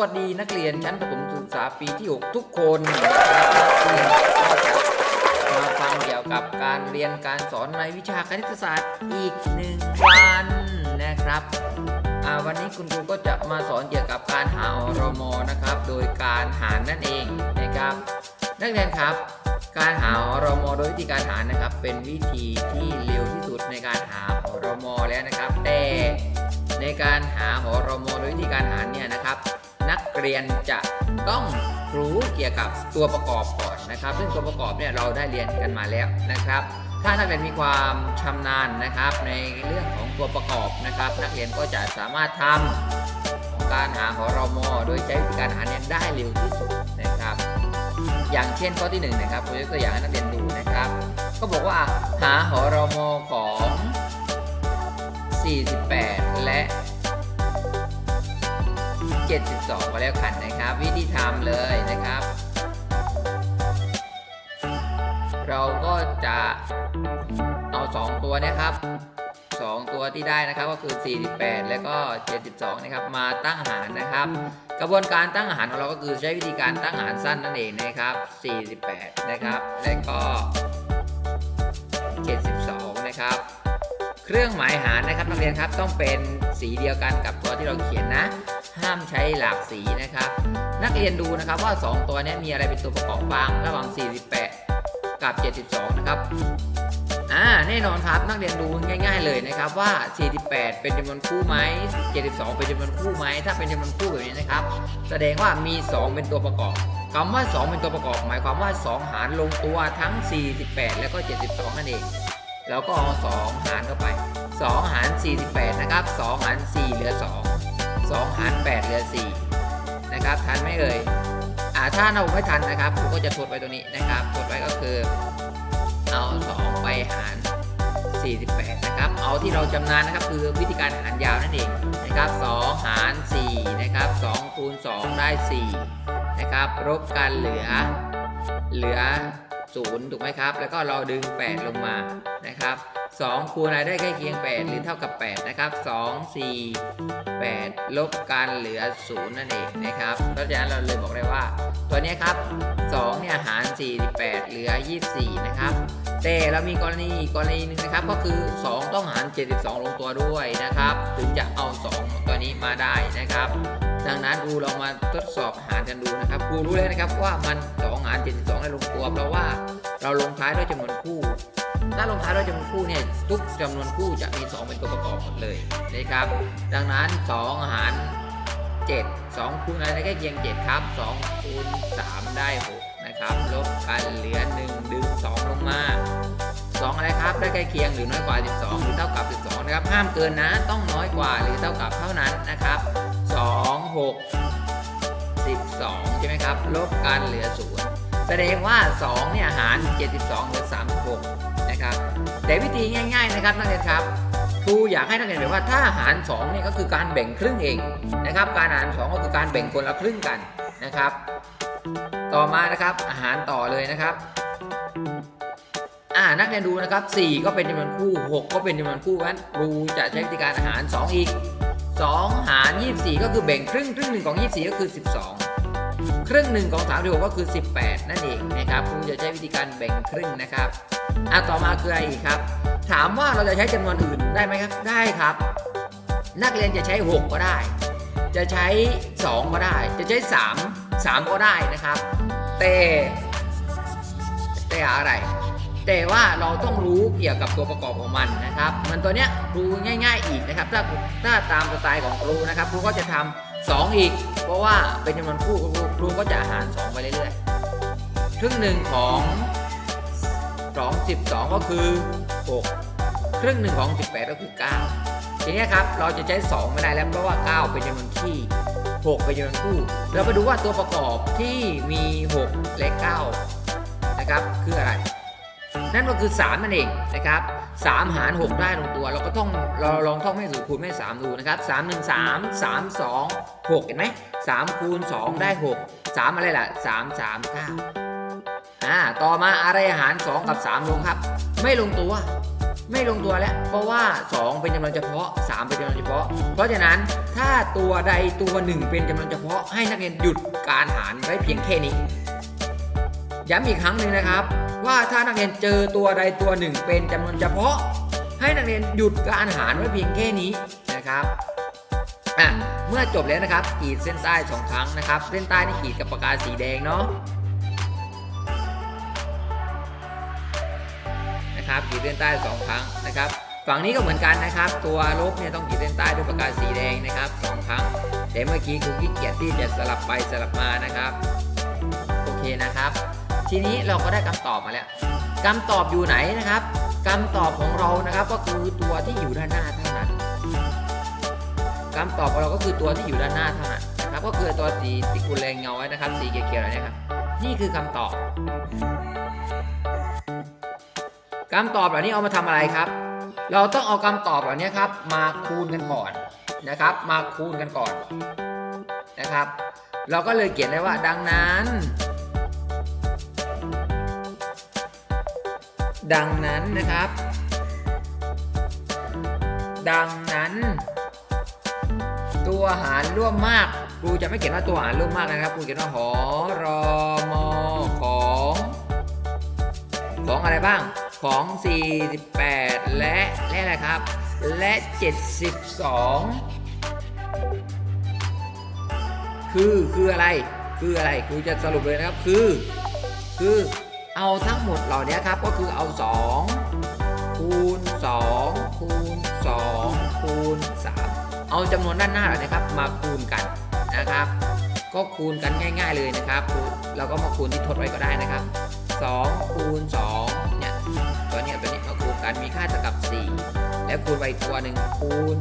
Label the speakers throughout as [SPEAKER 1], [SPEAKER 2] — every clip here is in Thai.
[SPEAKER 1] วัสดีนักเรียนชั้นประถมศึกษาปีที่ 6 ทุกคนมาฟังเกี่ยวกับการเรียนการสอนในวิชาคณิตศาสตร์อีกหนึ่งวันนะครับอ่าวันนี้คุณครูก็จะมาสอนเกี่ยวกับการหาอรมนะครับ โดยการหารนั่นเองนะครับ นักเรียนครับ การหาอรมโดยวิธีการหารนะครับ เป็นวิธีที่เร็วที่สุดในการหาอรมแล้วนะครับ แต่ในการหาหอรมโดยวิธีการหารเนี่ยนะครับ นักเรียนจะต้องรู้เกี่ยวกับตัวประกอบก่อนนะครับ ซึ่งตัวประกอบเนี่ยเราได้เรียนกันมาแล้วนะครับ ถ้านักเรียนมีความชำนาญนะครับ ในเรื่องของตัวประกอบนะครับ นักเรียนก็จะสามารถทำการหาหอรมโดยใช้วิธีการหาเนี่ยได้เร็วที่สุดนะครับ อย่างเช่นข้อที่1นงนะครับผมยกตัวอย่างให้นักเรียนดูนะครับ ก็บอกว่าหาหอรมของ 48 และ 72 ก็แล้วกันนะครับ วิธีทำเลยนะครับ เราก็จะเอา 2 ตัวเนะครับ 2 ตัวที่ได้นะครับก็คือ 48 แล้วก็ 72 นะครับ มาตั้งหารนะครับ กระบวนการตั้งหารของเราก็คือใช้วิธีการตั้งหารสั้นนั่นเองนะครับ 48 นะครับ แล้วก็ 72 นะครับเครื่องหมายหารนะครับนักเรียนครับต้องเป็นสีเดียวกันกับตัวที่เราเขียนนะ ห้ามใช้หลากสีนะครับ นักเรียนดูนะครับว่า 2 ตัวนี้มีอะไรเป็นตัวประกอบบ้างระหว่าง 48 กับ 72 นะครับอ่าแน่นอนครับนักเรียนดูง่าย ๆ เลยนะครับว่า 48 เป็นจำนวนคู่ไหม72 เป็นจำนวนคู่ไหมถ้าเป็นจำนวนคู่แบบนี้นะครับ แสดงว่ามี 2 เป็นตัวประกอบคำว่า 2 เป็นตัวประกอบ หมายความว่า 2 หารลงตัวทั้ง 48 แล้วก็ 72 นั่นเองแล้วก็เอา2หารเข้าไป 2 หาร 48 นะครับ 2 หาร 4 เหลือ 2 2 หาร 8 เหลือ 4 นะครับ ทันไหมเอ่ยอ่าถ้าเราไม่ทันนะครับครูก็จะทดไว้ตรงนี้นะครับทดไว้ก็คือ เอา 2 ไปหาร 48 นะครับ เอาที่เราชำนาญนะครับ คือวิธีการหารยาวนั่นเองนะครับ 2 หาร 4 นะครับ 2 คูณ 2 ได้ 4 นะครับลบกันเหลือ เหลือ0ถูกไหมครับ แล้วก็เราดึง 8 ลงมานะครับ 2 คูณอะไรได้ใกล้เคียง 8 หรือเท่ากับ 8 นะครับ 2 4 8 ลบกันเหลือ 0 นั่นเองนะครับ เพราะฉะนั้นเราเลยบอกได้ว่า ตัวนี้ครับ 2 เนี่ยหาร 48 เหลือ 24 นะครับ แต่เรามีกรณีกกรณีหนึ่งนะครับ ก็คือ 2 ต้องหาร 72 ลงตัวด้วยนะครับ ถึงจะเอา 2 ตัวนี้มาได้นะครับดังนั้นครูลองมาทดสอบหารกันดูนะครับครูรู้เลยนะครับว่ามัน 2 หาร 72ได้ลงตัวเพราะว่าเราลงท้ายด้วยจำนวนคู่ ถ้าลงท้ายด้วยจำนวนคู่เนี่ยทุกจำนวนคู่จะมี 2 เป็นตัวประกอบหมดเลยนะครับ ดังนั้น 2 หาร 7 2คูณอะไรได้ใกล้เคียง 7 ครับ 2 คูณ 3 ได้ 6 นะครับ ลบกันเหลือ 1 ดึง 2 ลงมา 2 อะไรครับ ได้ใกล้เคียงหรือน้อยกว่า 12 หรือเท่ากับ 12 นะครับ ห้ามเกินนะ ต้องน้อยกว่าหรือเท่ากับเท่านั้นนะครับ 2 6 12 ใช่ไหมครับ ลบกันเหลือ 0 แสดงว่า 2 เนี่ย หาร 72เหลือ36 นะครับ แต่วิธีง่ายๆนะครับนักเรียนครับครูอยากให้นักเรียนเห็นว่าถ้าหาร2เนี่ยก็คือการแบ่งครึ่งเองนะครับ การหาร2ก็คือการแบ่งคนละครึ่งกันนะครับ ต่อมานะครับอาหารต่อเลยนะครับอ่านักเรียนดูนะครับ 4 ก็เป็นจำนวนคู่ 6 ก็เป็นจำนวนคู่งั้นครูจะใช้วิธีการอาหาร 2 อีก 2 หาร 24 ก็คือแบ่งครึ่งครึ่งหนึ่งของ 24 ก็คือ 12 ครึ่งหนึ่งของ36ก็คือ 18 นั่นเองนะครับครูจะใช้วิธีการแบ่งครึ่งนะครับ อะต่อมาคืออะไรอีกครับ ถามว่าเราจะใช้จำนวนอื่นได้ไหมครับ ได้ครับ นักเรียนจะใช้ 6 ก็ได้ จะใช้ 2 ก็ได้ จะใช้ 3 3 ก็ได้นะครับ แต่แต่อะไร แต่ว่าเราต้องรู้เกี่ยวกับตัวประกอบของมันนะครับ มันตัวเนี้ยรูง่าย ๆ อีกนะครับ ถ้าถ้าตามสไตล์ของครูนะครับครูก็จะทำ2อีก เพราะว่าเป็นจำนวนคู่ครูครูก็จะหาร 2 ไปเรื่อยๆครึ่งหนึ่งของ 2 12 ก็คือ 6 ครึ่งหนึ่งของ 18 ก็คือ 9 ทีนี้ครับเราจะใช้ 2 ไม่ได้แล้วเพราะว่า 9 เป็นจำนวนที่ 6 เป็นจำนวนคู่ เรามาดูว่าตัวประกอบที่มี 6 และ 9 นะครับ คืออะไร นั่นก็คือ 3 นั่นเองนะครับ 3 หาร 6 ได้ลงตัว เราก็ต้องเราลองท่องแม่สูตรคูณแม่ 3 ดูนะครับ 3 1 3 3 2 6 เห็นไหม3คูณ 2 ได้ 6 3 อะไรล่ะ 3 3 9 อ่าต่อมาอะไรหาร 2 กับ 3 ลงครับ ไม่ลงตัว ไม่ลงตัวแล้ว เพราะว่า 2 เป็นจำนวนเฉพาะ 3 เป็นจำนวนเฉพาะ เพราะฉะนั้นถ้าตัวใดตัวหนึ่งเป็นจำนวนเฉพาะ ให้นักเรียนหยุดการหารไว้เพียงแค่นี้ย้ำอีกครั้งหนึ่งนะครับ ว่าถ้านักเรียนเจอตัวใดตัวหนึ่งเป็นจำนวนเฉพาะ ให้นักเรียนหยุดการหารไว้เพียงแค่นี้นะครับอะเมื่อจบแล้วนะครับขีดเส้นใต้สองครั้งนะครับ เส้นใต้นี่ขีดกับปากกาสีแดงเนาะ นะครับขีดเส้นใต้สองครั้งนะครับฝั่งนี้ก็เหมือนกันนะครับ ตัวลบเนี่ยต้องขีดเส้นใต้ด้วยปากกาสีแดงนะครับสองครั้งแต่เมื่อกี้ครูขี้เกียจที่จะสลับไปสลับมานะครับโอเคนะครับ ทีนี้เราก็ได้คำตอบมาแล้วคำตอบอยู่ไหนนะครับคำตอบของเรานะครับก็คือตัวที่อยู่ด้านหน้าเท่านั้นคำตอบของเราก็คือตัวที่อยู่ด้านหน้าเท่านั้นนะครับ ก็คือตัวสีที่กูแรงเงาไว้นะครับ สีเขียวๆนี้ครับนี่คือคำตอบ คำตอบเหล่านี้เอามาทำอะไรครับ เราต้องเอาคำตอบเหล่านี้ครับ มาคูณกันก่อนนะครับ มาคูณกันก่อนนะครับ เราก็เลยเขียนได้ว่าดังนั้น ดังนั้นนะครับ ดังนั้น ตัวหารร่วมมากครูจะไม่เขียนว่าตัวหารร่วมมากนะครับครูเขียนว่าหอรอมอของ ของอะไรบ้าง ของ 48 และและอะไรครับ และ 72 คือคืออะไรคืออะไรครูจะสรุปเลยนะครับคือ คือเอาทั้งหมดเหล่านี้ครับก็คือเอา 2 คูณ 2 คูณ 2 คูณ 3 เอาจำนวนด้านหน้าเหล่านี้ครับมาคูณกันนะครับ ก็คูณกันง่าย ๆเลยนะครับคูณเราก็มาคูณที่ทดไว้ก็ได้นะครับ2คูณ2 ตัวนี้ยตัวนี้มาคูณกันมีค่าเท่ากับ 4 แล้วคูณไปตัวหนึ่งคูณ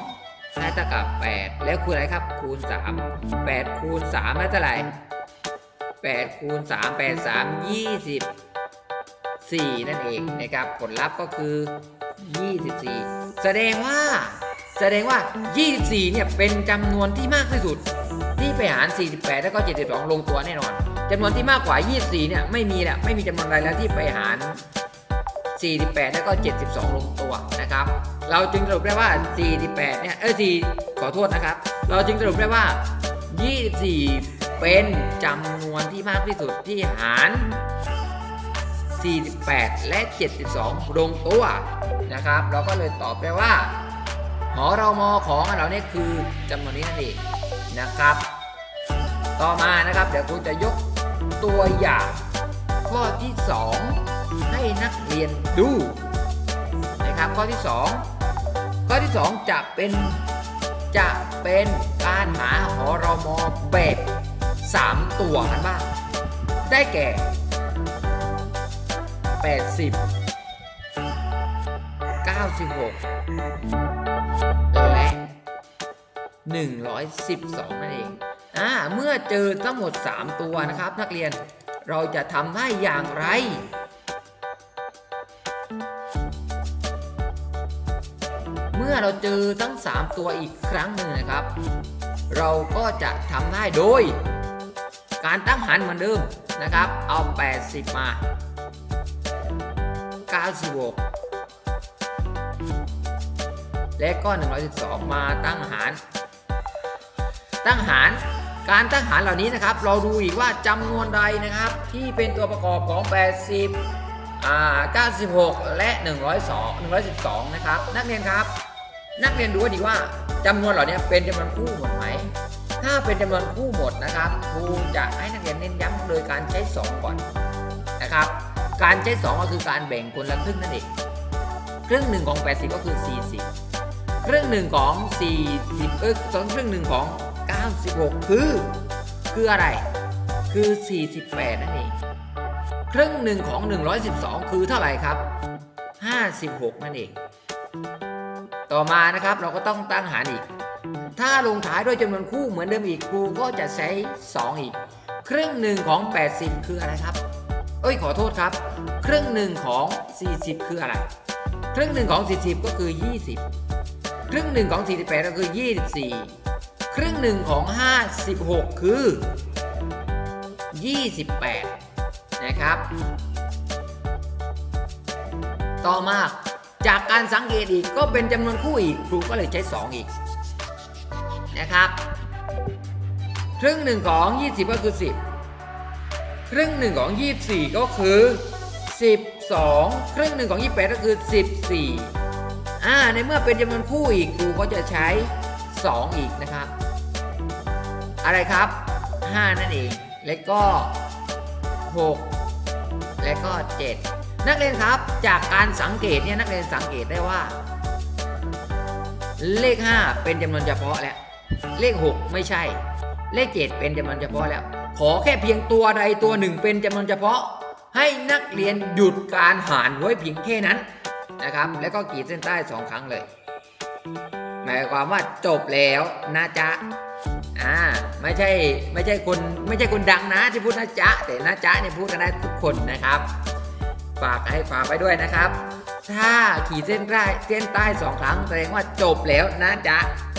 [SPEAKER 1] 2 ได้เท่ากับ 8 แล้วคูณอะไรครับ คูณ 3 8 คูณ3ได้เท่าไหร่8คูณ3 8 3 20 4 นั่นเองนะครับผลลัพธ์ก็คือ 24 แสดงว่า แสดงว่า 24 เนี่ยเป็นจำนวนที่มากที่สุด ที่ไปหาร 48 แล้วก็ 72 ลงตัวแน่นอนจำนวนที่มากกว่า 24 เนี่ยไม่มีแหล้วไม่มีจำนวนใดแล้วที่ไปหาร 48 แล้วก็ 72 ลงตัวนะครับ เราจึงสรุปได้ว่า 48 เนี่ย เออ4ขอโทษนะครับ เราจึงสรุปได้ว่า 24 เป็นจำนวนที่มากที่สุดที่หาร 48 และ 72 ลงตัวนะครับ เราก็เลยตอบได้ว่าหอเรอมอของเราเนี่ยคือจำนวนนี้นั่นเองนะครับ ต่อมานะครับ เดี๋ยวครูจะยกตัวอย่างข้อที่ 2 นักเรียนดูนะครับข้อที่ 2 ข้อที่ 2 จะเป็นจะเป็นการหาหอรอมอแบบ 3 ตัวกันบ้าง ได้แก่ 80 96 และ 112 นั่นเองอ่าเมื่อเจอทั้งหมด 3 ตัวนะครับ นักเรียนเราจะทำได้อย่างไร มื่อเราเจอทั้ง 3 ตัวอีกครั้งหนึ่งนะครับ เราก็จะทำได้โดย การตั้งหารเหมือนเดิมนะครับ เอา 80 มา 96 และก็ 112 มาตั้งหาร ตั้งหารการตั้งหารเหล่านี้นะครับ เราดูอีกว่าจำนวนใดนะครับที่เป็นตัวประกอบของ 80อ่า96 และ 102 112 นะครับ นักเรียนครับ นักเรียนดูให้ดีว่าจำนวนเหล่านี้เป็นจำนวนคู่หมดไหม ถ้าเป็นจำนวนคู่หมดนะครับครูจะให้นักเรียนเน้นย้ำโดยการใช้ 2 ก่อนนะครับ การใช้ 2 ก็คือการแบ่งคนละครึ่งนั่นเอง ครึ่งหนึ่งของ 80 ก็คือ 40 ครึ่งหนึ่งของ 40 เออสองครึ่งหนึ่งของ 96 คือ คืออะไร คือ 48 นั่นเอง ครึ่งหนึ่งของ 112 คือเท่าไหร่ครับ 56 นั่นเอง ต่อมานะครับเราก็ต้องตั้งหารอีก ถ้าลงท้ายด้วยจำนวนคู่เหมือนเดิมอีกครูก็จะใช้ 2 อีก ครึ่งหนึ่งของ 80 คืออะไรครับ เอ้ยขอโทษครับ ครึ่งหนึ่งของ 40 คืออะไร ครึ่งหนึ่งของ 40 ก็คือ 20 ครึ่งหนึ่งของ 48 ก็คือ 24 ครึ่งหนึ่งของ 56 คือ 28 นะครับ ต่อมา จากการสังเกตอีกก็เป็นจำนวนคู่อีกครูก็เลยใช้ 2 อีกนะครับ ครึ่งหนึ่งของ 20 ก็คือ 10 ครึ่งหนึ่งของ 24 ก็คือ 12 ครึ่งหนึ่งของ 28 ก็คือ 14อ่าในเมื่อเป็นจำนวนคู่อีกครูก็จะใช้ 2 อีกนะครับ อะไรครับ 5 นั่นเอง แล้วก็ 6 และก็ 7 นักเรียนครับจากการสังเกตเนี่ยนักเรียนสังเกตได้ว่า เลข 5 เป็นจำนวนเฉพาะแล้ว เลข 6 ไม่ใช่ เลข 7 เป็นจำนวนเฉพาะแล้ว ขอแค่เพียงตัวใดตัวหนึ่งเป็นจำนวนเฉพาะ ให้นักเรียนหยุดการหารไว้เพียงแค่นั้นนะครับ แล้วก็ขีดเส้นใต้สองครั้งเลย หมายความว่าจบแล้วนะจ๊ะอ่าไม่ใช่ไม่ใช่คนไม่ใช่คนดังนะที่พูดนะจ๊ะแต่นะจ๊ะเนี่ยพูดกันได้ทุกคนนะครับ ฝากให้ฝากไปด้วยนะครับ ถ้าขีดเส้นใต้เส้นใต้สองครั้งแสดงว่าจบแล้วนะจ๊ะ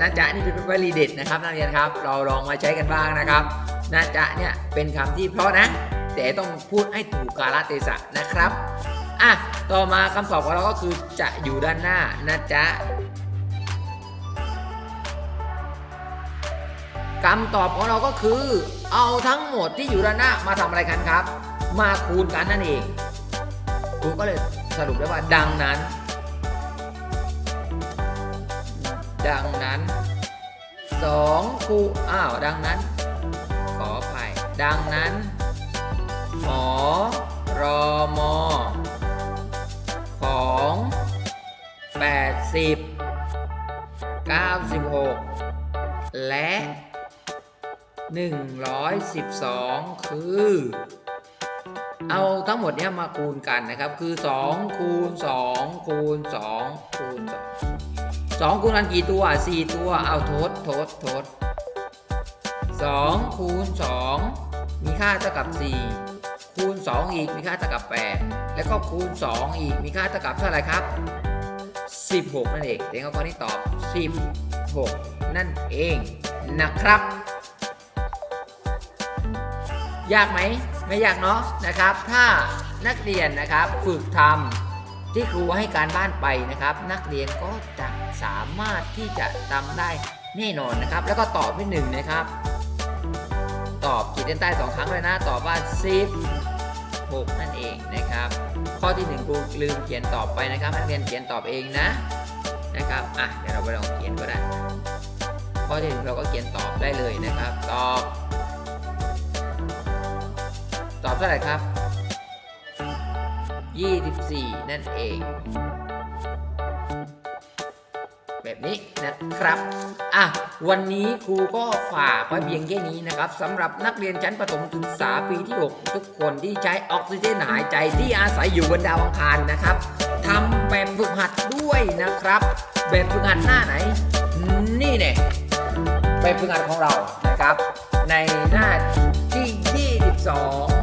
[SPEAKER 1] นะจ๊ะนี่เป็นวลีเด็ดนะครับนักเรียนครับ เราลองมาใช้กันบ้างนะครับนะจ๊ะเนี่ยเป็นคำที่เพราะนะ แต่ต้องพูดให้ถูกกาลเทศะนะครับอะต่อมาคำตอบของเราก็คือจะอยู่ด้านหน้านะจ๊ะคำตอบของเราก็คือ เอาทั้งหมดที่อยู่ด้านหน้ามาทำอะไรกันครับ มาคูณกันนั่นเอง รูก็เลยสรุปได้ว่าดังนั้น ดังนั้นสองคูอ้าวดังนั้น ขออภัยดังนั้นหอรอมอของ 80 96 และ 112 คือ เอาทั้งหมดเนี้ยมาคูณกันนะครับ คือ2คูณ2คูณ2คูณ2 2คูณกันกี่ตัว 4 ตัว เอาทดทดทด2คูณ2มีค่าเท่ากับ 4 คูณ 2 อีกมีค่าเท่ากับ 8 แล้วก็คูณ 2 อีกมีค่าเท่ากับเท่าไหร่ครับ 16 นั่นเองเด็กข้อนี้ตอบ 16 นั่นเองนะครับ ยากไหม ไม่ยากเนาะนะครับ ถ้านักเรียนนะครับฝึกทำที่ครูให้การบ้านไปนะครับ นักเรียนก็จะสามารถที่จะทำได้แน่นอนนะครับ แล้วก็ตอบที่หนึ่งนะครับ ตอบขีดเส้นใต้สองครั้งเลยนะ ตอบว่า16นั่นเองนะครับ ข้อที่หนึ่งครูลืมเขียนตอบไปนะครับนักเรียนเขียนตอบเองนะนะครับอะเดี๋ยวเราไปลองเขียนก็ได้ข้อที่หนึ่งเราก็เขียนตอบได้เลยนะครับ ตอบ ตอบเท่าไหร่ครับ 24 นั่นเอง แบบนี้นะครับ อะ วันนี้ครูก็ฝากไว้เพียงแค่นี้นะครับสำหรับนักเรียนชั้นประถมศึกษาปีที่ 6 ทุกคนที่ใช้ออกซิเจนหายใจที่อาศัยอยู่บนดาวอังคารนะครับทำแบบฝึกหัดด้วยนะครับ แบบฝึกหัดหน้าไหน นี่เนี่ยแบบฝึกหัดของเรานะครับ ในหน้าที่ 22